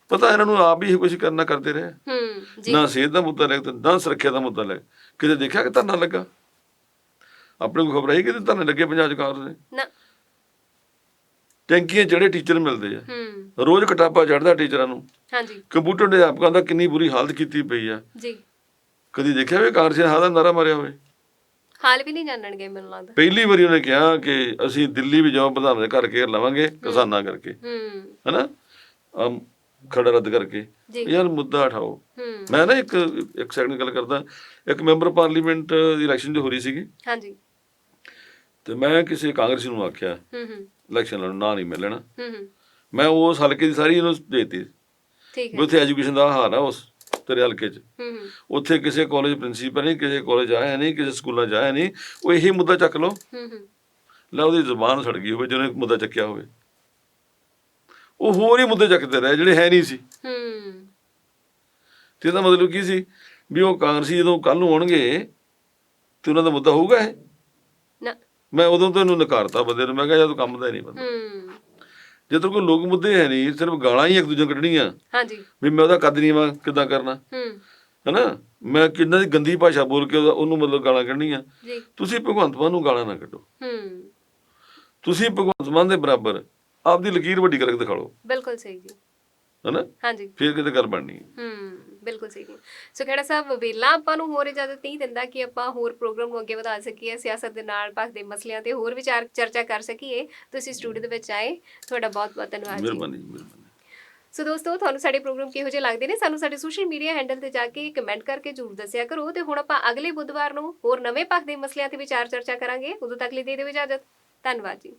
ਪਤਾ ਇਹਨਾਂ ਨੂੰ ਆਪ ਹੀ ਕੁਝ ਕਰਨਾ ਕਰਦੇ ਰਹੇ। ਹੂੰ ਜੀ। ਨਾ ਸਿਹਤ ਦਾ ਮੁੱਦਾ ਲੈ ਕੇ ਨਾ ਸੁਰੱਖਿਆ ਦਾ ਮੁੱਦਾ ਲੈ। ਕਿਤੇ ਦੇਖਿਆ ਕਿ ਧਰਨਾ ਲੱਗਾ? ਆਪਣੇ ਕੋਲ ਖਬਰ ਆਈ ਕਿ ਧਰਨੇ ਲੱਗੇ ਪੰਜਾਬ ਕਾਂਗਰਸ ਦੇ ਨਾ ਟੈਂਕੀਆਂ ਜਿਹੜੇ ਟੀਚਰ ਮਿਲਦੇ ਆ। ਹੂੰ। ਰੋਜ਼ ਕਟਾਪਾ ਚੜਦਾ ਟੀਚਰਾਂ ਨੂੰ। ਹਾਂਜੀ। ਕੰਪਿਊਟਰ ਦੇ ਅਧਿਆਪਕਾਂ ਦਾ ਕਿੰਨੀ ਬੁਰੀ ਹਾਲਤ ਕੀਤੀ ਪਈ ਆ। ਜੀ। ਕਦੀ ਦੇਖਿਆ ਵੀ ਨੇ ਹਾਦਾ ਨਾਰਾ ਮਾਰਿਆ ਹੋਵੇ? ਹਾਲ ਵੀ ਨਹੀਂ ਜਾਣਨਗੇ ਮੈਨੂੰ ਲੱਗਦਾ। ਪਹਿਲੀ ਵਾਰੀ ਉਹਨੇ ਕਿਹਾ ਕਿ ਅਸੀਂ ਦਿੱਲੀ ਵੀ ਜਾਓ ਪ੍ਰਧਾਨ ਦੇ ਘਰ ਘੇਰ ਲਵਾਂਗੇ ਕਿਸਾਨਾਂ ਕਰਕੇ। ਹੂੰ। ਹੈਨਾ? ਅਮ ਖੜਾ ਰੱਦ ਕਰਕੇ। ਯਾਰ ਮੁੱਦਾ ਉਠਾਓ। ਮੈਂ ਨਾ ਇੱਕ ਇੱਕ ਸੈਕਿੰਡ ਗੱਲ ਕਰਦਾ। ਇੱਕ ਮੈਂਬਰ ਪਾਰਲੀਮੈਂਟ ਦੀ ਇਲੈਕਸ਼ਨ ਜੋ ਹੋ ਰਹੀ ਸੀਗੀ। ਹਾਂਜੀ। ਤੇ ਮੈਂ ਕਿਸੇ ਕਾਂਗਰਸੀ ਨੂੰ ਆਖਿਆ। ਹੂੰ ਹੂੰ। ਇਲੈਕਸ਼ਨ ਲੜਨ ਨਾ ਨਹੀਂ ਹੂੰ ਮੈਂ ਉਸ ਹਲਕੇ ਦੀ ਸਾਰੀ ਇਹਨੂੰ ਦੇਤੀ। ਠੀਕ ਹੈ। ਉੱਥੇ ਐਜੂਕੇਸ਼ਨ ਦਾ ਹਾਲ ਆ ਉਸ ਤੇਰੇ ਹਲਕੇ 'ਚ। ਉੱਥੇ ਕਿਸੇ ਕਾਲਜ ਪ੍ਰਿੰਸੀਪਲ ਨਹੀਂ ਕਿਸੇ ਕਾਲਜ ਆਇਆ ਨਹੀਂ ਕਿਸੇ ਸਕੂਲਾਂ 'ਚ ਆਇਆ ਨਹੀਂ। ਉਹ ਇਹੀ ਮੁੱਦਾ ਚੱਕ ਲਓ। ਹੂੰ ਲੈ ਉਹਦੀ ਜ਼ੁਬਾਨ ਸੜ ਗਈ ਹੋਵੇ ਜਿਹਨੇ ਮੁੱਦਾ ਚੱਕਿਆ ਹੋਵੇ। ਉਹ ਹੋਰ ਹੀ ਮੁੱਦੇ ਚੱਕਦੇ ਰਹੇ ਜਿਹੜੇ ਹੈ ਨਹੀਂ ਸੀ। ਹੂੰ। ਤੇ ਇਹਦਾ ਮਤਲਬ ਕੀ ਸੀ? ਵੀ ਉਹ ਕਾਂਗਰਸੀ ਜਦੋਂ ਕੱਲ ਨੂੰ ਆਉਣਗੇ ਤੇ ਉਹਨਾਂ ਦਾ ਮੁੱਦਾ ਹੋਊਗਾ ਇਹ? ਮੈਂ ਉਦੋਂ ਤੋਂ ਇਹਨੂੰ ਨਕਾਰਤਾ ਬੰਦੇ ਨੂੰ ਮੈਂ ਕਿਹਾ ਯਾਰ ਤੂੰ ਕੰਮ ਦਾ ਹੀ ਨਹੀਂ ਬੰਦਾ। ਹੂੰ। ਜਦੋਂ ਕੋਈ ਲੋਕ ਮੁੱਦੇ ਹੈ ਨਹੀਂ ਸਿਰਫ ਗਾਲਾਂ ਹੀ ਇੱਕ ਦੂਜੇ ਨੂੰ ਕੱਢਣੀਆਂ। ਹਾਂਜੀ। ਵੀ ਮੈਂ ਉਹਦਾ ਕੱਦ ਨਹੀਂ ਵਾ ਕਿੱਦਾਂ ਕਰਨਾ? ਹੂੰ। ਹੈਨਾ? ਮੈਂ ਕਿੰਨਾ ਦੀ ਗੰਦੀ ਭਾਸ਼ਾ ਬੋਲ ਕੇ ਉਹਨੂੰ ਮਤਲਬ ਗਾਲਾਂ ਕੱਢਣੀਆਂ। ਜੀ। ਤੁਸੀਂ ਭਗਵੰਤ ਮਾਨ ਨੂੰ ਗਾਲਾਂ ਨਾ ਕੱਢੋ। ਹੂੰ। ਤੁਸੀਂ ਭਗਵੰਤ ਮਾਨ ਦੇ ਬਰਾਬਰ ਆਪਦੀ ਲਕੀਰ ਵੱਡੀ ਕਰਕੇ ਦਿਖਾ ਲਓ। ਬਿਲਕੁਲ ਸਹੀ ਜੀ। ਹੈਨਾ? ਹਾਂਜੀ। ਫਿਰ ਕਿਤੇ ਗੱਲ ਬਣਨੀ ਹੈ। ਹੂੰ ਬਿਲਕੁਲ ਸਹੀ ਸੋ ਖੇੜਾ ਸਾਹਿਬ ਵੇਲਾ ਆਪਾਂ ਨੂੰ ਹੋਰ ਇਜਾਜ਼ਤ ਨਹੀਂ ਦਿੰਦਾ ਕਿ ਆਪਾਂ ਹੋਰ ਪ੍ਰੋਗਰਾਮ ਨੂੰ ਅੱਗੇ ਵਧਾ ਸਕੀਏ ਸਿਆਸਤ ਦੇ ਨਾਲ ਭਖ ਦੇ ਮਸਲਿਆਂ ਤੇ ਹੋਰ ਵਿਚਾਰ ਚਰਚਾ ਕਰ ਸਕੀਏ। ਤੁਸੀਂ ਸਟੂਡੀਓ ਦੇ ਵਿੱਚ ਆਏ ਤੁਹਾਡਾ ਬਹੁਤ ਬਹੁਤ ਧੰਨਵਾਦ ਜੀ। ਮਿਹਰਬਾਨੀ ਮਿਹਰਬਾਨੀ। ਸੋ ਦੋਸਤੋ ਤੁਹਾਨੂੰ ਸਾਡੇ ਪ੍ਰੋਗਰਾਮ ਕਿਹੋ ਜਿਹੇ ਲੱਗਦੇ ਨੇ ਸਾਨੂੰ ਸਾਡੇ ਸੋਸ਼ਲ ਮੀਡੀਆ ਹੈਂਡਲ ਤੇ ਜਾ ਕੇ ਕਮੈਂਟ ਕਰਕੇ ਜਰੂਰ ਦੱਸਿਆ ਕਰੋ ਤੇ ਹੁਣ ਆਪਾਂ ਅਗਲੇ ਬੁੱਧਵਾਰ ਨੂੰ ਹੋਰ ਨਵੇਂ ਭਖ ਦੇ ਮਸਲਿਆਂ ਤੇ ਵਿਚਾਰ ਚਰਚਾ ਕਰਾਂਗੇ। ਉਦੋਂ ਤੱਕ ਲਈ ਦੇ ਦਿਓ ਇਜਾਜ਼ਤ। ਧੰਨਵਾਦ ਜੀ।